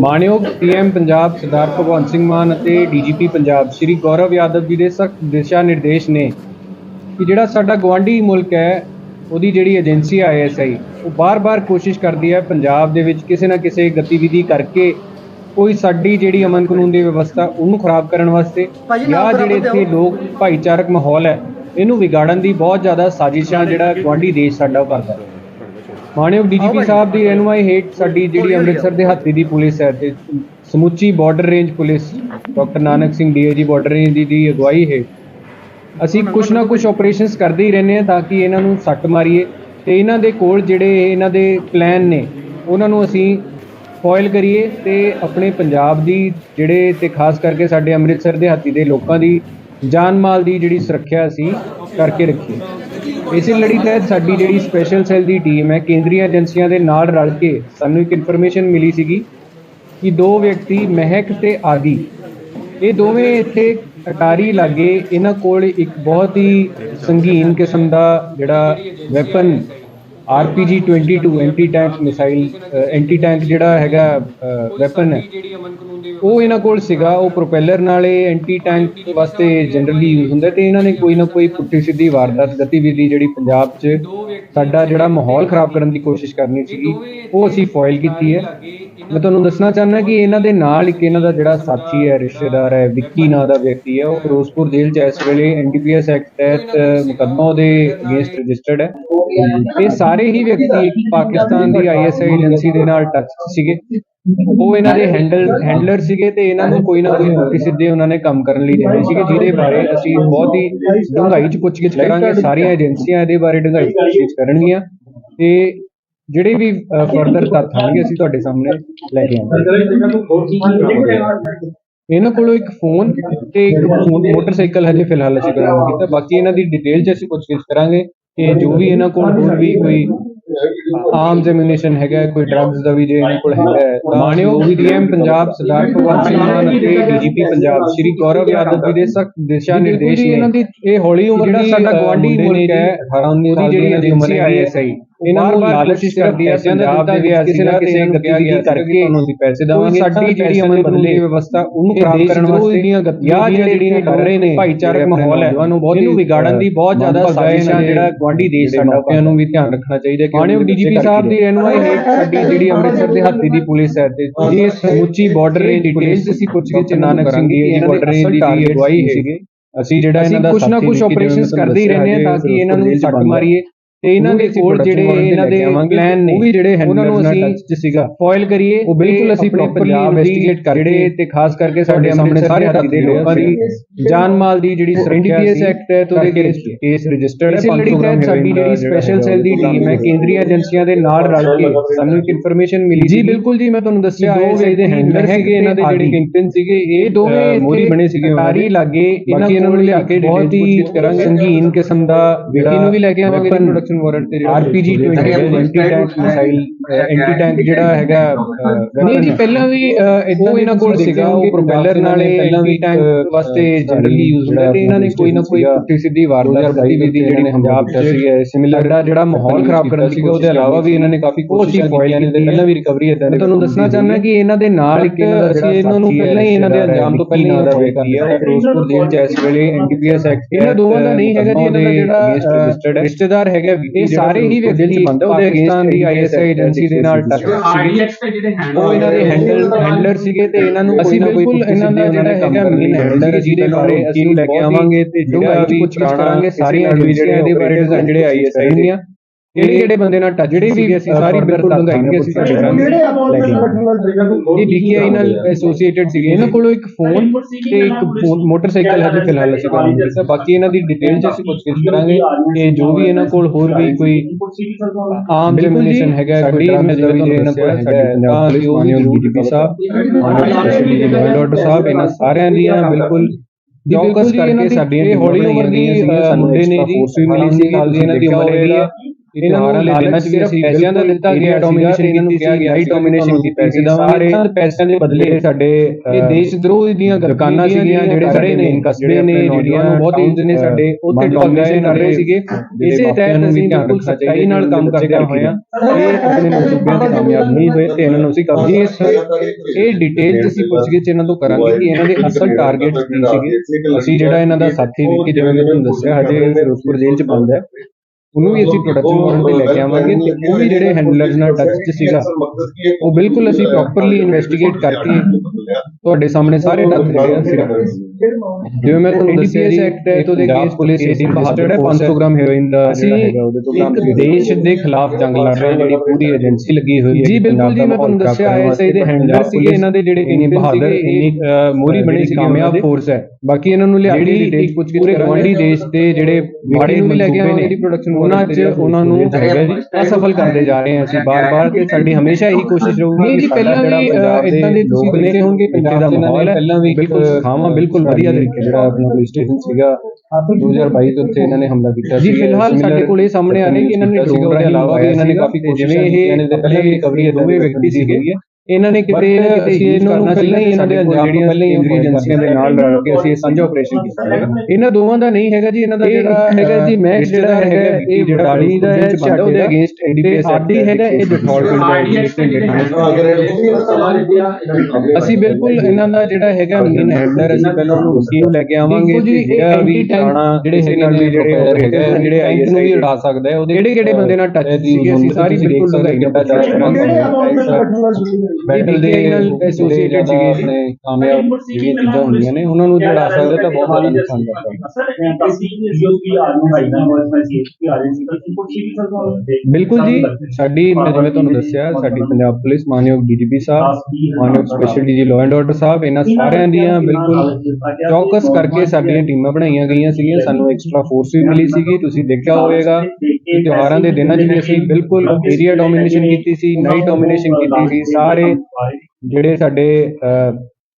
ਮਾਨਯੋਗ ਪੀਐਮ ਪੰਜਾਬ ਸਰਦਾਰ ਭਗਵੰਤ ਸਿੰਘ ਮਾਨ ਅਤੇ ਡੀਜੀਪੀ ਪੰਜਾਬ ਸ਼੍ਰੀ ਗੌਰਵ ਯਾਦਵ ਜੀ ਦੇ ਸਖਤ ਦਿਸ਼ਾ ਨਿਰਦੇਸ਼ ਨੇ ਕਿ ਜਿਹੜਾ ਸਾਡਾ ਗਵਾਂਢੀ ਮੁਲਕ ਹੈ ਉਹਦੀ ਜਿਹੜੀ ਏਜੰਸੀ ਆਈਐਸਆਈ ਉਹ ਬਾਰ-ਬਾਰ ਕੋਸ਼ਿਸ਼ ਕਰਦੀ ਹੈ ਪੰਜਾਬ ਦੇ ਵਿੱਚ ਕਿਸੇ ਨਾ ਕਿਸੇ ਗਤੀਵਿਧੀ ਕਰਕੇ ਕੋਈ ਸਾਡੀ ਜਿਹੜੀ ਅਮਨ ਕਾਨੂੰਨ ਦੀ ਵਿਵਸਥਾ ਉਹਨੂੰ ਖਰਾਬ ਕਰਨ ਵਾਸਤੇ ਜਾਂ ਜਿਹੜੇ ਇੱਥੇ ਲੋਕ ਭਾਈਚਾਰਕ ਮਾਹੌਲ ਹੈ ਇਹਨੂੰ ਵਿਗਾੜਨ ਦੀ ਬਹੁਤ ਜ਼ਿਆਦਾ ਸਾਜ਼ਿਸ਼ਾਂ ਜਿਹੜਾ ਗਵਾਂਢੀ ਦੇਸ਼ ਸਾਡਾ ਉਹ ਕਰਦਾ। ਹੈ ਮਾਨਯੋਗ ਡੀਜੀਪੀ ਸਾਹਿਬ ਦੀ ਰਹਿਨੁਮਾਈ ਹੇਠ ਸਾਡੀ ਜਿਹੜੀ ਅੰਮ੍ਰਿਤਸਰ ਦੇ ਹੱਥੀ ਦੀ ਪੁਲਿਸ ਹੈ ਤੇ ਸਮੁੱਚੀ border range police doctor Nanak Singh DIG border range ਦੀ ਦੀ ਅਗਵਾਈ ਹੇਠ ਅਸੀਂ ਕੁਛ ਨਾ ਕੁਛ ਆਪਰੇਸ਼ਨਸ ਕਰਦੇ ਹੀ ਰਹਿੰਦੇ ਹਾਂ ਤਾਂ ਕਿ ਇਹਨਾਂ ਨੂੰ ਸੱਟ ਮਾਰੀਏ। ਤੇ ਇਹਨਾਂ ਦੇ ਕੋਲ ਜਿਹੜੇ ਇਹਨਾਂ ਦੇ ਪਲਾਨ ਨੇ ਉਹਨਾਂ ਨੂੰ ਅਸੀਂ ਫੋਇਲ ਕਰੀਏ ਤੇ ਆਪਣੇ ਪੰਜਾਬ ਦੀ ਜਿਹੜੇ ਤੇ ਖਾਸ ਕਰਕੇ ਸਾਡੇ ਅੰਮ੍ਰਿਤਸਰ ਦੇ ਹੱਥੀ ਦੇ ਲੋਕਾਂ ਦੀ ਜਾਨ ਮਾਲ ਦੀ ਜਿਹੜੀ ਸੁਰੱਖਿਆ ਅਸੀਂ ਕਰਕੇ ਰੱਖੀਏ। ਇਸੇ ਲੜੀ ਤਹਿਤ ਸਾਡੀ ਜਿਹੜੀ ਸਪੈਸ਼ਲ ਸੈੱਲ ਦੀ ਟੀਮ ਹੈ, ਕੇਂਦਰੀ ਏਜੰਸੀਆਂ ਦੇ ਨਾਲ ਰਲ ਕੇ ਸਾਨੂੰ ਇੱਕ ਇਨਫੋਰਮੇਸ਼ਨ ਮਿਲੀ ਸੀਗੀ ਕਿ ਦੋ ਵਿਅਕਤੀ ਮਹਿਕ ਤੇ ਆਦੀ, ਇਹ ਦੋਵੇਂ ਇੱਥੇ ਅਟਾਰੀ ਲਾਗੇ ਇਹਨਾਂ ਕੋਲ ਇੱਕ ਬਹੁਤ ਹੀ ਸੰਗੀਨ ਕਿਸਮ ਦਾ ਜਿਹੜਾ weapon RPG 22 anti tank missile anti tank ਜਿਹੜਾ ਹੈਗਾ ਵੈਪਨ ਹੈ ਉਹ ਇਹਨਾਂ ਕੋਲ ਸੀਗਾ। ਉਹ ਪ੍ਰੋਪੈਲਰ ਨਾਲ ਇਹ ਐਂਟੀ ਟੈਂਕ ਵਾਸਤੇ ਜਨਰਲੀ ਯੂਜ਼ ਹੁੰਦਾ ਤੇ ਇਹਨਾਂ ਨੇ ਕੋਈ ਨਾ ਕੋਈ ਪੁੱਠੀ ਸਿੱਧੀ ਵਾਰਦਾਤ ਗਤੀਵਿਧੀ ਜਿਹੜੀ ਪੰਜਾਬ 'ਚ ਸਾਡਾ ਜਿਹੜਾ ਮਾਹੌਲ ਖਰਾਬ ਕਰਨ ਦੀ ਕੋਸ਼ਿਸ਼ ਕਰਨੀ ਸੀਗੀ ਉਹ ਅਸੀਂ ਫੋਇਲ ਕੀਤੀ ਹੈ। ਮੈਂ ਤੁਹਾਨੂੰ ਦੱਸਣਾ ਚਾਹੁੰਦਾ ਕਿ ਇਹਨਾਂ ਦੇ ਨਾਲ ਇੱਕ ਇਹਨਾਂ ਦਾ ਜਿਹੜਾ ਸਾਥੀ ਹੈ ਰਿਸ਼ਤੇਦਾਰ ਹੈ ਵਿੱਕੀ ਨਾਂ ਦਾ ਵਿਅਕਤੀ ਹੈ ਉਹ ਫਿਰੋਜ਼ਪੁਰ ਜੇਲ੍ਹ 'ਚ ਇਸ ਵੇਲੇ ਐਨਡੀਪੀਐਸ ਐਕਟ ਤਹਿਤ ਮੁਕੱਦਮਾ ਉਹਦੇ ਅਗੇਂਸਟ ਰਜਿਸਟਰਡ ਹੈ। ਇਹ ਸਾਰੇ ਹੀ ਵਿਅਕਤੀ ਪਾਕਿਸਤਾਨ ਦੀ ਆਈਐਸਆਈ ਏਜੰਸੀ ਦੇ ਨਾਲ ਟੱਚ ਸੀਗੇ। ਉਹ ਇਹਨਾਂ ਦੇ ਹੈਂਡਲ ਹੈਂਡਲਰ ਸੀਗੇ ਤੇ ਇਹਨਾਂ ਨੂੰ ਕੋਈ ਨਾ ਕੋਈ ਮੌਕੇ ਸਿੱਧੇ ਉਹਨਾਂ ਨੇ ਕੰਮ ਕਰਨ ਲਈ ਦੇਣੇ ਸੀਗੇ, ਜਿਹਦੇ ਬਾਰੇ ਅਸੀਂ ਬਹੁਤ ਹੀ ਡੂੰਘਾਈ ਚ ਪੁੱਛਗਿੱਛ ਕਰਾਂਗੇ, ਸਾਰੀਆਂ ਏਜੰਸੀਆਂ ਇਹਦੇ ਬਾਰੇ ਡੂੰਘਾਈ ਚ ਪੁੱਛਗਿੱਛ ਕਰਨਗੀਆਂ ਤੇ ਜਿਹੜੇ ਵੀ ਫਰਦਰ ਤੱਥ ਆਣਗੇ ਅਸੀਂ ਤੁਹਾਡੇ ਸਾਹਮਣੇ ਲੈ ਕੇ ਆਵਾਂਗੇ। ਇਹਨਾਂ ਕੋਲੋਂ ਇੱਕ ਫੋਨ ਤੇ ਇੱਕ ਫੋਨ ਮੋਟਰਸਾਈਕਲ ਹਜੇ ਫਿਲਹਾਲ ਅਸੀਂ ਬਰਾਮਦ ਕੀਤਾ, ਬਾਕੀ ਇਹਨਾਂ ਦੀ ਡਿਟੇਲ ਚ ਅਸੀਂ ਪੁੱਛਗਿੱਛ ਕਰਾਂਗੇ ਤੇ ਜੋ ਵੀ ਇਹਨਾਂ ਕੋਲ ਹੋਰ ਵੀ ਕੋਈ ਆਰਮਸ ਐਮੂਨੇਸ਼ਨ ਹੈਗਾ ਕੋਈ ਡਰੱਗਸ ਦਾ ਵੀ ਜੇ ਇਹਨਾਂ ਕੋਲ ਹੈਗਾ ਤਾਂ ਮਾਨਯੋਗ ਪੀਐਮ ਪੰਜਾਬ ਸਰਦਾਰ ਭਗਵੰਤ ਸਿੰਘ ਮਾਨ ਅਤੇ ਡੀਜੀਪੀ ਪੰਜਾਬ ਸ਼੍ਰੀ ਗੌਰਵ ਯਾਦਵ ਜੀ ਦੇ ਸਖਤ ਦਿਸ਼ਾ ਨਿਰਦੇਸ਼ ਨੇ ਇਹਨਾਂ ਦੀ ਇਹ ਹੌਲੀ ਉਮਰ ਜਿਹੜਾ ਸਾਡਾ ਗਵਾਂਢੀ ਮੁਲਕ ਹੈ 18 19 ਸਾਲ ਦੀ ਜਿਹੜੀ ਉਮਰ ਹੈ ਆਈਐਸਆਈ ਇਹਨਾਂ ਨੂੰ ਲਾਲਚ ਕਰਦੀ ਹੈ ਪੰਜਾਬ ਦੇ ਵਿੱਚ ਕਿਸੇ ਨਾ ਕਿਸੇ ਗਤੀਵਿਧੀ ਕਰਕੇ ਉਹਨਾਂ ਦੀ ਪੈਸੇ ਦੇਵਾਂਗੇ ਸਾਡੀ ਜਿਹੜੀ ਅਮਨ ਦੀ ਵਿਵਸਥਾ ਉਹਨੂੰ ਖਰਾਬ ਕਰਨ ਵਾਸਤੇ ਜਾਂ ਜਿਹੜੀਆਂ ਕਰ ਰਹੇ ਨੇ ਭਾਈਚਾਰਕ ਮਾਹੌਲ ਹੈ ਉਹਨੂੰ ਬਹੁਤ ਇਹਨੂੰ ਵਿਗਾੜਨ ਦੀ ਬਹੁਤ ਜ਼ਿਆਦਾ ਸਾਜ਼ਿਸ਼ਾਂ ਜਿਹੜਾ ਗਵਾਂਢੀ ਦੇਸ਼ ਸਾਡਾ ਉਹਨਾਂ ਨੂੰ ਵੀ ਧਿਆਨ ਰੱਖਣਾ ਚਾਹੀਦਾ ਕਿ ਮਾਨਯੋਗ ਡੀਜੀਪੀ ਸਾਹਿਬ ਦੀ ਰਹਿਨੁਮਾਈ ਹੇਠ ਸਾਡੀ ਜਿਹੜੀ ਅੰਮ੍ਰਿਤਸਰ ਦੇ ਹੱਥੀ ਦੀ ਪੁਲਿਸ ਹੈ ਤੇ ਇਹ ਸਮੁੱਚੀ ਬਾਰਡਰ ਰੇਂਜ ਦੀ ਪੁਲਿਸ ਅਸੀਂ ਪੁੱਛਗਿੱਛ ਨਾਨਕ ਸਿੰਘ ਜੀ ਇਹਨਾਂ ਬਾਰਡਰ ਰੇਂਜ ਦੀ ਅਗਵਾਈ ਹੈ ਅਸੀਂ ਜਿਹੜਾ ਇਹਨਾਂ ਦਾ ਕੁਛ ਨਾ ਕੁਛ ਆਪਰੇਸ਼ਨਸ ਕਰਦੇ ਹੀ ਰਹਿੰਦੇ ਹਾਂ ਤਾਂ ਕਿ ਇਹਨਾਂ ਨੂੰ ਸੱਟ ਮਾਰੀਏ ਤੇ ਇਹਨਾਂ ਦੇ ਕੋਲ ਜਿਹੜੇ ਇਹਨਾਂ ਦੇ ਪਲਾਨ ਨੇ ਉਹ ਵੀ ਜਿਹੜੇ ਉਹਨਾਂ ਨੂੰ ਅਸੀਂ ਸੀਗਾ। ਫੋਇਲ ਕਰੀਏ ਉਹ ਬਿਲਕੁਲ ਅਸੀਂ ਪ੍ਰੋਪਰਲੀ ਇਨਵੈਸਟੀਗੇਟ ਕਰਕੇ ਤੇ ਖਾਸ ਕਰਕੇ ਸਾਡੇ ਸਾਹਮਣੇ ਸਾਰੇ ਹੱਥ ਦੇ ਲੋਕਾਂ ਦੀ ਜਾਨ ਮਾਲ ਦੀ ਜਿਹੜੀ ਐਨਡੀਪੀਐਸ ਐਕਟ ਹੈ ਤੇ ਉਹਦੇ ਕੇਸ ਰਜਿਸਟਰਡ ਹੈ 500 ਗ੍ਰਾਮ ਸਾਡੀ ਜਿਹੜੀ ਸਪੈਸ਼ਲ ਸੈੱਲ ਦੀ ਟੀਮ ਹੈ ਕੇਂਦਰੀ ਏਜੰਸੀਆਂ ਦੇ ਨਾਲ ਰਲ ਕੇ ਸਾਨੂੰ ਇੱਕ ਇਨਫੋਰਮੇਸ਼ਨ ਮਿਲੀ ਜੀ ਬਿਲਕੁਲ ਜੀ ਮੈਂ ਤੁਹਾਨੂੰ ਦੱਸਿਆ ਦੋ ਦੇ ਹੈਂਡਲਰ ਸੀਗੇ ਇਹਨਾਂ ਦੇ ਜਿਹੜੇ ਕਿੰਪਨ ਸੀਗੇ ਇਹ ਦੋਵੇਂ ਮੋਰੀ ਬਣੇ ਸੀਗੇ ਤਾਰੀ ਲਾਗੇ ਬਾਕੀ ਇਹਨਾਂ ਨੂੰ ਲਿਆ ਕੇ ਬਹੁਤ ਹੀ ਕਰਾਂਗੇ ਸੰਗੀਨ ਕਿਸਮ ਦਾ ਜਿਹੜਾ ਇਹਨੂੰ ਵੀ ਲੈ ਕੇ ਆਵਾਂਗੇ ਪ੍ਰੋਡਕਸ਼ਨ ਵਾਰੰਟ ਤੇ RPG 20 anti tank missile anti tank ਜਿਹੜਾ ਹੈਗਾ ਨਹੀਂ ਜੀ ਪਹਿਲਾਂ ਵੀ ਇਦਾਂ ਇਹਨਾਂ ਕੋਲ ਸੀਗਾ ਉਹ ਪ੍ਰੋਪੈਲਰ ਨਾਲ ਪਹਿਲਾਂ ਵੀ ਟੈਂਕ ਵਾਸਤੇ ਜਨਰਲੀ ਯੂਜ਼ ਹੁੰਦਾ ਤੇ ਇਹਨਾਂ ਨੇ ਕੋਈ ਨਾ ਕੋਈ ਪੁੱਠੀ ਸਿੱਧੀ ਵਾਰਦਾਤ ਗਤੀਵਿਧੀ ਜਿਹੜੀ ਪੰਜਾਬ ਚ ਸੀ ਸਿਮਿਲਰ ਦਾ ਜਿਹੜਾ ਮਾਹੌਲ ਖਰਾਬ ਕਰਨ ਸੀਗਾ ਉਹਦੇ ਇਲਾਵਾ ਵੀ ਇਹਨਾਂ ਨੇ ਕਾਫੀ ਕੋਸ਼ਿਸ਼ ਫੋਇਲ ਨੇ ਪਹਿਲਾਂ ਵੀ ਰਿਕਵਰੀ ਇਦਾਂ ਤੁਹਾਨੂੰ ਦੱਸਣਾ ਚਾਹੁੰਦਾ ਕਿ ਇਹਨਾਂ ਦੇ ਨਾਲ ਇੱਕ ਇਹਨਾਂ ਦਾ ਜਿਹੜਾ ਇਹਨਾਂ ਨੂੰ ਪਹਿਲਾਂ ਹੀ ਇਹਨਾਂ ਦੇ ਅੰਜਾਮ ਤੋਂ ਪਹਿਲਾਂ ਹੀ ਇਹਦਾ ਵਿਅਕਤੀ ਹੈ ਉਹ ਫਿਰੋਜ਼ਪੁਰ ਚ ਇਸ ਵੇਲੇ ਐਨਡੀਪੀਐਸ ਐਕਟ ਇਹਨਾਂ ਦੋਵਾਂ ਦਾ ਨਹੀਂ ਹੈਗਾ ਜੀ ਇਹਨਾਂ ਦਾ ਜਿਹੜਾ ਰਿਸ਼ਤੇਦਾਰ ਹੈਗਾ ਇਹ ਸਾਰੇ ਹੀ ਵਿਅਕਤੀ ਉਹਦੇ ਅਗੇਂਸਟ ਦੀ ਆਈਐਸਆਈ ਏਜੰਸੀ ਦੇ ਨਾਲ ਟੱਚ ਸੀਗੇ। ਉਹ ਇਹਨਾਂ ਦੇ ਹੈਂਡਲ ਹੈਂਡਲਰ ਸੀਗੇ ਤੇ ਇਹਨਾਂ ਨੂੰ ਨਾ ਕੋਈ ਇਹਨਾਂ ਦਾ ਜਿਹੜਾ ਹੈਗਾ ਮੇਨ ਹੈਂਡਲਰ ਜਿਹਦੇ ਬਾਰੇ ਅਸੀਂ ਲੈ ਕੇ ਆਵਾਂਗੇ ਤੇ ਜਿਹੜਾ ਵੀ ਪੁੱਛ ਕਰਾਂਗੇ ਸਾਰੀਆਂ ਏਜੰਸੀਆਂ ਇਹਦੇ ਬਾਰੇ ਜਿਹੜੇ ਆਈਐਸਆਈ ਦੀਆਂ ਕਿਹੜੇ ਕਿਹੜੇ ਬੰਦੇ ਨਾਲ ਟੱਚ ਜਿਹੜੇ ਵੀ ਅਸੀਂ ਸਾਰੀ ਬਿਲਕੁਲ ਲੰਘਾਈਏ ਅਸੀਂ ਤੁਹਾਡੇ ਸਾਹਮਣੇ ਲੈ ਕੇ ਇਹ ਡੀਕੇਆਈ ਨਾਲ ਐਸੋਸੀਏਟਡ ਸੀਗੇ। ਇਹਨਾਂ ਕੋਲੋਂ ਇੱਕ ਫੋਨ ਤੇ ਇੱਕ ਮੋਟਰਸਾਈਕਲ ਹਜੇ ਫਿਲਹਾਲ ਅਸੀਂ ਬਰਾਮਦ ਕੀਤਾ ਬਾਕੀ ਇਹਨਾਂ ਦੀ ਡਿਟੇਲ ਚ ਅਸੀਂ ਪੁੱਛਗਿੱਛ ਕਰਾਂਗੇ ਕਿ ਜੋ ਵੀ ਇਹਨਾਂ ਕੋਲ ਹੋਰ ਵੀ ਕੋਈ ਆਮ ਐਮੂਨੇਸ਼ਨ ਹੈਗਾ ਕੋਈ ਵੀ ਜੇ ਇਹਨਾਂ ਕੋਲ ਹੈਗਾ ਹੈ, ਤਾਂ ਅਸੀਂ ਉਹ ਵੀ ਡੀਜੀਪੀ ਸਾਹਿਬ ਮਾਨਯੋਗ ਸਪੈਸ਼ਲੀ ਡਾਕਟਰ ਸਾਹਿਬ ਇਹਨਾਂ ਸਾਰਿਆਂ ਦੀਆਂ ਬਿਲਕੁਲ ਚੌਕਸ ਕਰਕੇ ਸਾਡੀਆਂ ਹੌਲੀ ਉਮਰ ਦੀ ਮੁੰਡੇ ਨੇ ਜੀ ਫੋਰਸ ਵੀ ਮਿਲੀ ਸੀ ਇਹਨਾਂ ਦੀ ਉਮਰ ਹੈਗੀ ਹੈ ਇਹਨਾਂ ਨੂੰ ਲਾਲਚ ਸਿਰਫ ਪੈਸਿਆਂ ਦਾ ਦਿੱਤਾ ਗਿਆ ਡੋਮੀਨੇਸ਼ਨ ਇਹਨਾਂ ਨੂੰ ਕਿਹਾ ਗਿਆ ਡੋਮੀਨੇਸ਼ਨ ਦੀ ਪੈਸੇ ਦਾ ਸਾਰੇ ਪੈਸਿਆਂ ਦੇ ਬਦਲੇ ਸਾਡੇ ਇਹ ਦੇਸ਼ ਦਰੋਹ ਦੀਆਂ ਦੁਕਾਨਾਂ ਸੀਗੀਆਂ ਜਿਹੜੇ ਸਾਰੇ ਨੇ ਕਸਬੇ ਨੇ ਜਿਹੜੀਆਂ ਬਹੁਤ ਇੰਜ ਨੇ ਸਾਡੇ ਉੱਥੇ ਡੋਮੀਨੇਸ਼ਨ ਕਰ ਰਹੇ ਸੀਗੇ। ਇਸੇ ਤਹਿਤ ਅਸੀਂ ਬਿਲਕੁਲ ਸੱਚਾਈ ਨਾਲ ਕੰਮ ਕਰਦੇ ਹੋਏ ਆ। ਇਹ ਆਪਣੇ ਮਨਸੂਬਿਆਂ ਤੇ ਕਾਮਯਾਬ ਨਹੀਂ ਹੋਏ ਤੇ ਇਹਨਾਂ ਨੂੰ ਅਸੀਂ ਕਬਜ਼ੇ ਇਹ ਡਿਟੇਲ ਚ ਅਸੀਂ ਪੁੱਛਗਿੱਛ ਇਹਨਾਂ ਤੋਂ ਕਰਾਂਗੇ ਕਿ ਇਹਨਾਂ ਦੇ ਅਸਲ ਟਾਰਗੇਟਸ ਕੀ ਸੀਗੇ। ਅਸੀਂ ਜਿਹੜਾ ਇਹਨਾਂ ਦਾ ਸਾਥੀ ਵਿੱਕੀ ਜਿਵੇਂ ਮੈਂ ਤੁਹਾਨੂੰ ਦੱਸਿਆ ਹਜੇ ਫਿਰੋਜ਼ਪੁਰ ਜੇਲ੍ਹ ਚ ਬੰਦ ਹੈ। ਉਹਨੂੰ ਵੀ ਅਸੀਂ ਪ੍ਰੋਡਕਸ਼ਨ ਵਾਰੰਟ ਤੇ ਲੈ ਕੇ ਆਵਾਂਗੇ ਤੇ ਉਹ ਵੀ ਜਿਹੜੇ ਹੈਂਡਲਰਸ ਨਾਲ ਟੱਚ 'ਚ ਸੀਗਾ ਉਹ ਬਿਲਕੁਲ ਅਸੀਂ ਪ੍ਰੋਪਰਲੀ ਇਨਵੈਸਟੀਗੇਟ ਕਰਕੇ ਤੁਹਾਡੇ ਸਾਹਮਣੇ ਸਾਰੇ ਤੱਥ ਜਿਹੜੇ ਆ ਰੱਖਾਂਗੇ ਜਿਵੇਂ ਮੈਂ ਤੁਹਾਨੂੰ ਦੱਸਿਆ ਜੀ ਐਕਟ ਹੈ ਤੋਂ ਦੇ ਕੇਸ ਪੁਲਿਸ ਏਡੀ ਬਹਾਦਰ ਹੈ 500 ਗ੍ਰਾਮ ਹੈਰੋਇਨ ਦਾ ਅਸੀਂ ਇੱਕ ਦੇਸ਼ ਦੇ ਖਿਲਾਫ ਜੰਗ ਲੜ ਰਹੇ ਹਾਂ ਜਿਹੜੀ ਪੂਰੀ ਏਜੰਸੀ ਲੱਗੀ ਹੋਈ ਹੈ ਜੀ ਬਿਲਕੁਲ ਜੀ ਮੈਂ ਤੁਹਾਨੂੰ ਦੱਸਿਆ ਐਸਆਈ ਦੇ ਹੈਂਡਲਰ ਸੀਗੇ ਇਹਨਾਂ ਦੇ ਜਿਹੜੇ ਇੰਨੇ ਬਹਾਦਰ ਇੰਨੀ ਮੋਰੀ ਬਣੇ ਸੀ ਕਾਮਯਾਬ ਫੋਰਸ ਹੈ। ਬਾਕੀ ਇਹਨਾਂ ਨੂੰ ਲਿਆ ਕੇ ਡਿਟੇਲ ਪੁੱਛ ਪੂਰੇ ਗਵਾਂਢੀ ਦੇਸ਼ ਦੇ ਜਿਹੜੇ ਮਾੜੇ ਨੂੰ ਲੈ ਕੇ ਆਏ ਨੇ ਪ੍ਰੋਡਕਸ਼ਨ ਉਹਨਾਂ 'ਚ ਉਹਨਾਂ ਨੂੰ ਹੈਗਾ ਜੀ ਅਸਫਲ ਕਰਦੇ ਜਾ ਰਹੇ ਹਾਂ ਅਸੀਂ ਬਾਰ-ਬਾਰ ਤੇ ਸਾਡੀ ਹਮੇਸ਼ਾ ਇਹੀ ਕੋਸ਼ਿਸ਼ ਰਹੂਗੀ ਜੀ ਪਹਿਲਾਂ ਵੀ ਇਦਾਂ ਦੇ ਤੁਸੀਂ ਦੇਖੇ ਹੋਣਗੇ ਪੰਜਾਬ ਦਾ ਮਾਹੌਲ ਪਹਿਲਾਂ ਵੀ ਬਿਲਕੁਲ ਖਾਵਾਂ ਬਿਲਕੁਲ ਵਧੀਆ ਤਰੀਕੇ ਜਿਹੜਾ ਆਪਣਾ ਪੁਲਿਸ ਸਟੇਸ਼ਨ ਸੀਗਾ 2022 ਤੋਂ ਉੱਥੇ ਇਹਨਾਂ ਨੇ ਹਮਲਾ ਕੀਤਾ ਜੀ ਫਿਲਹਾਲ ਸਾਡੇ ਕੋਲ ਇਹ ਸਾਹਮਣੇ ਆ ਰਿਹਾ ਕਿ ਇਹਨਾਂ ਨੇ ਡਰੋਨ ਦੇ ਇਲਾਵਾ ਵੀ ਇਹਨਾਂ ਨੇ ਕਾਫੀ ਜਿਵੇਂ ਇਹ ਪਹਿਲੇ ਰਿਕਵਰੀ ਦੋਵੇਂ ਵਿਅਕਤੀ ਸੀਗੇ। ਇਹਨਾਂ ਨੇ ਕਿਤੇ ਅਸੀਂ ਇਹਨਾਂ ਨੂੰ ਪਹਿਲਾਂ ਹੀ ਇਹਨਾਂ ਦੇ ਜਿਹੜੀਆਂ ਪਹਿਲਾਂ ਹੀ ਏਜੰਸੀਆਂ ਦੇ ਨਾਲ ਰਲ ਕੇ ਅਸੀਂ ਇਹ ਸਾਂਝਾ ਆਪਰੇਸ਼ਨ ਕੀਤਾ ਹੈ ਇਹਨਾਂ ਦੋਵਾਂ ਦਾ ਨਹੀਂ ਹੈਗਾ ਜੀ ਇਹਨਾਂ ਦਾ ਜਿਹੜਾ ਹੈਗਾ ਜੀ ਮੈਕਸ ਜਿਹੜਾ ਹੈਗਾ ਇਹ ਵਡਾਲੀ ਦਾ ਹੈ ਝਾਟੇ ਦੇ। ਅਗੇਂਸਟ ਐਨਡੀਪੀਐਸ ਆਰਡੀ ਹੈਗਾ ਇਹ ਜਠੌਲ ਪਿੰਡ ਦਾ ਹੈ ਅਸੀਂ ਬਿਲਕੁਲ ਇਹਨਾਂ ਦਾ ਜਿਹੜਾ ਹੈਗਾ ਮੇਨ ਹੈਡਰ ਅਸੀਂ ਪਹਿਲਾਂ ਉਹਨੂੰ ਨੂੰ ਲੈ ਕੇ ਆਵਾਂਗੇ ਜੀ ਜਿਹੜਾ ਵੀ ਥਾਣਾ ਜਿਹੜੇ ਹੈਗੇ ਨੇ ਜਿਹੜੇ ਹੈਗੇ ਜਿਹੜੇ ਆਈਐਸ ਨੂੰ ਵੀ ਉਡਾ ਸਕਦਾ ਹੈ ਉਹਦੇ ਕਿਹੜੇ ਕਿਹੜੇ ਬੰਦੇ ਨਾਲ ਟੱਚ ਸੀਗੇ? ਅਸੀਂ ਸਾਰੀ ਬਿਲਕੁਲ ਸੁਧਾਈ ਦਾ ਟੱਚ ਕਰਾਂਗੇ ਬੈਟਲ ਦੇ ਐਸੋਸੀਏਟਡ ਸੀਗੇ ਜੀ। ਕਾਮਯਾਬ ਜਿਹੜੀਆਂ ਚੀਜ਼ਾਂ ਹੁੰਦੀਆਂ ਨੇ ਉਹਨਾਂ ਨੂੰ ਜਿਹੜਾ ਸਕਦਾ ਤਾਂ ਬਹੁਤ ਜ਼ਿਆਦਾ ਨੁਕਸਾਨ ਕਰਦਾ ਬਿਲਕੁਲ ਜੀ ਸਾਡੀ ਮੈਂ ਜਿਵੇਂ ਤੁਹਾਨੂੰ ਦੱਸਿਆ ਸਾਡੀ ਪੰਜਾਬ ਪੁਲਿਸ ਮਾਨਯੋਗ ਡੀਜੀਪੀ ਸਾਹਿਬ ਮਾਨਯੋਗ special DG law and order ਸਾਹਿਬ ਇਹਨਾਂ ਸਾਰਿਆਂ ਦੀਆਂ ਬਿਲਕੁਲ ਚੌਕਸ ਕਰਕੇ ਸਾਡੀਆਂ ਟੀਮਾਂ ਬਣਾਈਆਂ ਗਈਆਂ ਸੀਗੀਆਂ ਸਾਨੂੰ ਐਕਸਟਰਾ ਫੋਰਸ ਵੀ ਮਿਲੀ ਸੀਗੀ ਤੁਸੀਂ ਦੇਖਿਆ ਹੋਵੇਗਾ। ਤਿਉਹਾਰਾਂ ਦੇ ਦਿਨਾਂ 'ਚ ਵੀ ਅਸੀਂ ਬਿਲਕੁਲ ਏਰੀਆ ਡੋਮੀਨੇਸ਼ਨ ਕੀਤੀ ਸੀ ਨਾਈਟ ਡੋਮੀਨੇਸ਼ਨ ਕੀਤੀ ਸੀ ਸਾਰੇ ਜਿਹੜੇ ਸਾਡੇ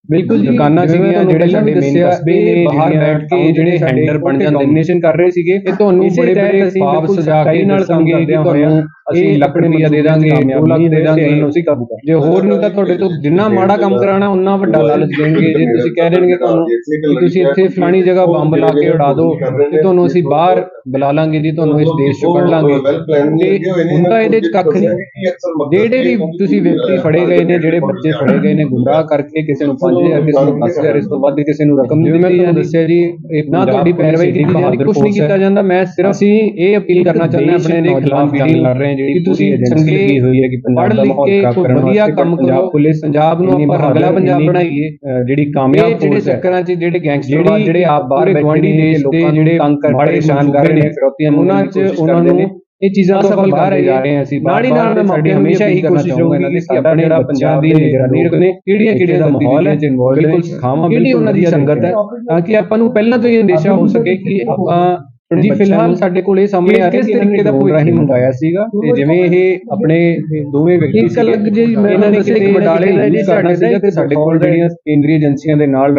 ਬਿਲਕੁਲ ਦੁਕਾਨਾਂ ਸੀਗੀਆਂ ਜਿਹੜੇ ਸਾਡੇ ਮੇਨ ਕਸਬੇ ਨੇ ਬਾਹਰ ਬੈਠ ਕੇ ਜਿਹੜੇ ਹੈਂਡਲਰ ਬਣ ਜਾਂਦੇ ਡੋਮੀਨੇਸ਼ਨ ਕਰ ਰਹੇ ਸੀਗੇ ਇਹ ਤੁਹਾਨੂੰ ਬੜੇ ਬੜੇ ਪਾਪ ਸਜਾ ਕੇ ਨਾਲ ਕੰਮ ਕਰਦੇ ਹੋਇਆ ਅਸੀਂ ਲੱਖ ਰੁਪਈਆ ਦੇ ਦਾਂਗੇ 2 ਲੱਖ ਦੇ ਦਾਂਗੇ। ਇਹਨੂੰ ਅਸੀਂ ਕਾਬੂ ਕਰ ਜੇ ਹੋਰ ਨਹੀਂ ਤਾਂ ਤੁਹਾਡੇ ਤੋਂ ਜਿੰਨਾ ਮਾੜਾ ਕੰਮ ਕਰਾਣਾ ਉਨਾ ਵੱਡਾ ਲਾਲਚ ਦੇਣਗੇ। ਜੇ ਤੁਸੀਂ ਕਹਿ ਦੇਣਗੇ ਤੁਹਾਨੂੰ ਕਿ ਤੁਸੀਂ ਇੱਥੇ ਫਲਾਣੀ ਜਗ੍ਹਾ ਬੰਬ ਲਾ ਕੇ ਉਡਾ ਦਿਓ ਤੇ ਤੁਹਾਨੂੰ ਅਸੀਂ ਬਾਹਰ ਬੁਲਾ ਲਾਂਗੇ ਜੀ ਤੁਹਾਨੂੰ ਇਸ ਦੇਸ਼ ਚੋਂ ਕੱਢ ਲਾਂਗੇ। ਤੇ ਹੁੰਦਾ ਇਹਦੇ ਚ ਕੱਖ ਨਹੀਂ। ਜਿਹੜੇ ਵੀ ਤੁਸੀਂ ਵਿਅਕਤੀ ਫੜੇ ਗਏ ਨੇ ਜਿਹੜੇ ਬੱਚੇ ਫੜੇ ਗਏ ਨੇ ਗੁੰਮਰਾਹ ਕਰਕੇ ਕਿਸੇ ਨੂੰ 5000 ਕਿਸੇ ਨੂੰ 10000 ਇਸ ਤੋਂ ਵੱਧ ਕਿਸੇ ਨੂੰ ਰਕਮ ਨਹੀਂ ਦਿੱਤੀ ਮੈਂ ਦੱਸਿਆ ਜੀ ਇਹ ਨਾ ਤੁਹਾਡੀ ਪੈਰਵਾਈ ਕੀਤੀ ਜਾਂਦੀ ਕੁਝ ਨਹੀਂ ਕੀਤਾ ਜਾਂਦਾ। ਮੈਂ ਸਿਰਫ ਅਸੀਂ ਇਹ ਅਪੀਲ ਕਰਨਾ ਚਾਹੁੰਦੇ ਹਾਂ ਆਪਣੇ ਦੇ ਖਿਲਾਫ ਜੰਗ ਲੜ ਰਹੇ ਹਾਂ ਜਿਹੜੀ ਤੁਸੀਂ ਚੰਗੇ ਹੋਈ ਹੈ ਕਿ ਪੰਜਾਬ ਦਾ ਮਾਹੌਲ ਖਰਾਬ ਕਰਨ ਵਧੀਆ ਕੰਮ ਕਰੋ ਪੁਲਿਸ ਪੰਜਾਬ ਨੂੰ ਆਪਾਂ ਅਗਲਾ ਪੰਜਾਬ ਬਣਾਈਏ। ਜਿਹੜੀ ਕਾਮਯਾਬ ਜਿਹੜੇ ਚੱਕਰਾਂ 'ਚ ਜਿਹੜੇ ਗੈਂਗਸਟਰ ਜਿਹੜੇ ਆਪ ਬਾਹਰ ਗਵਾਂਢੀ ਦੇਸ਼ ਦੇ ਜਿਹੜੇ ਤੰਗ ਕਰ ਪਰੇਸ਼ਾਨ ਕਰ ਰਹੇ ਨੇ ਫਿਰੌਤੀਆਂ ਉਹਨਾਂ 'ਚ ਉਹਨਾਂ ਨੂੰ ਇਹ ਚੀਜ਼ਾਂ ਸਫਲ ਕਰ ਰਹੇ ਜਾ ਰਹੇ ਹਾਂ ਅਸੀਂ ਨਾਲ ਹੀ ਨਾਲ ਸਾਡੀ ਹਮੇਸ਼ਾ ਇਹੀ ਕੋਸ਼ਿਸ਼ ਰਹੂਗੀ ਕਿ ਸਾਡਾ ਜਿਹੜਾ ਪੰਜਾਬ ਦੀ ਨਿਗਰਾਨੀ ਰੱਖਣੇ ਕਿਹੜੀਆਂ ਕਿਹੜੀਆਂ ਦਾ ਮਾਹੌਲ ਹੈ ਬਿਲਕੁਲ ਸਿਖਾਵਾਂ ਕਿਹੜੀ ਉਹਨਾਂ ਦੀ ਸੰਗਤ ਹੈ ਤਾਂ ਕਿ ਆਪਾਂ ਨੂੰ ਪਹਿਲਾਂ ਤੋਂ ਹੀ ਅੰਦੇਸ਼ਾ ਹੋ ਸਕੇ ਕਿ ਆਪਾਂ ਜੀ ਫਿਲਹਾਲ ਸਾਡੇ ਕੋਲ ਇਹ ਸਾਹਮਣੇ ਆ ਰਿਹਾ ਕਿ ਨੇ ਦਾ ਰਾਹੀਂ ਮੰਗਾਇਆ ਸੀਗਾ ਤੇ ਜਿਵੇਂ ਇਹ ਆਪਣੇ ਦੋਵੇਂ ਵਿਅਕਤੀ ਸੀ ਇਹਨਾਂ ਨੇ ਕਿਸੇ ਵਡਾਲੇ ਦਾ ਜੇ ਝਾਟੇ ਸੀਗਾ ਤੇ ਸਾਡੇ ਕੋਲ ਜਿਹੜੀਆਂ ਕੇਂਦਰੀ ਏਜੰਸੀਆਂ ਦੇ ਨਾਲ